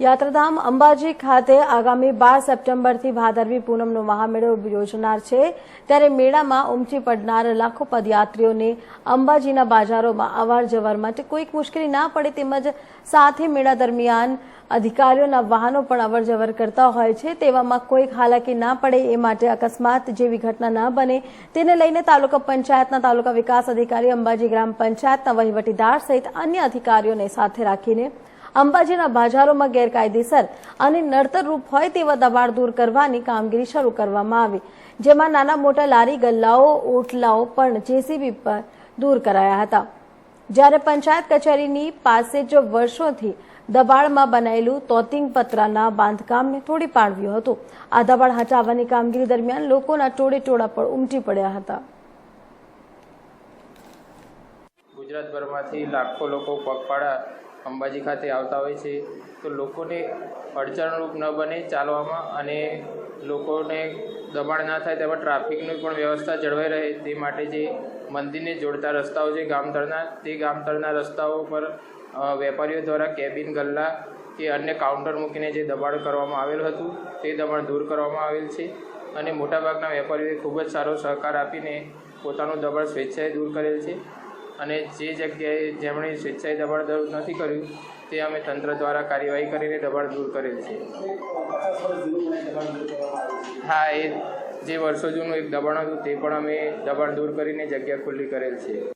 યાત્રાધામ અંબાજી ખાતે આગામી બાર સપ્ટેમ્બરથી ભાદરવી પૂનમનો મહામેળો યોજનાર છે. ત્યારે મેળામાં ઉમટી પડનાર લાખો પદયાત્રીઓને અંબાજીના બાજારોમાં અવાર જવર માટે કોઈક મુશ્કેલી ના પડે તેમજ સાથે મેળા દરમિયાન અધિકારીઓના વાહનો પણ અવર જવર કરતા હોય છે તેવામાં કોઈક હાલાકી ના પડે એ માટે અકસ્માત જેવી ઘટના ન બને. તેને લઈને તાલુકા પંચાયતના તાલુકા વિકાસ અધિકારી અંબાજી ગ્રામ પંચાયતના વહીવટીદાર સહિત અન્ય અધિકારીઓને સાથે રાખીને અંબાજીના બજારોમાં ગેરકાયદેસર અને નડતરરૂપ હોય તેવા દબાણ દૂર કરવાની કામગીરી શરૂ કરવામાં આવી, જેમાં નાના મોટા લારી ગલ્લાઓ, ઓટલાઓ પણ જેસીબી પર દૂર કરાયા હતા. જ્યારે પંચાયત કચેરીની પાસે જ વર્ષોથી દબાણમાં બનાયેલું તોતિંગ પતરાના બાંધકામને તોડી પાડવ્યું હતું. આ દબાણ હટાવવાની કામગીરી દરમિયાન લોકોના ટોળે ટોળા પણ ઉમટી પડ્યા હતા. ગુજરાતભરમાંથી લાખો લોકો પગપાળા અંબાજી ખાતે આવતા હોય છે. તો લોકોને અડચણરૂપ ન બને ચાલવામાં અને લોકોને દબાણ ના થાય તેમાં ટ્રાફિકની પણ વ્યવસ્થા જળવાઈ રહે તે માટે જે મંદિરને જોડતા રસ્તાઓ છે ગામતળના તે ગામતળના રસ્તાઓ પર વેપારીઓ દ્વારા કેબિન, ગલ્લા કે અન્ય કાઉન્ટર મૂકીને જે દબાણ કરવામાં આવેલ હતું, તે દબાણ દૂર કરવામાં આવેલ છે. અને મોટાભાગના વેપારીઓએ ખૂબ જ સારો સહકાર આપીને પોતાનું દબાણ સ્વેચ્છાએ દૂર કરેલ છે. અને જે જગ્યાએ જેમણે સ્વેચ્છાએ દબાણ દૂર નથી કર્યું, તે અમે તંત્ર દ્વારા કાર્યવાહી કરીને દબાણ દૂર કરેલ છે. હા, એ જે વર્ષો જૂનું એક દબાણ હતું, તે પણ અમે દબાણ દૂર કરીને જગ્યા ખુલ્લી કરેલ છે.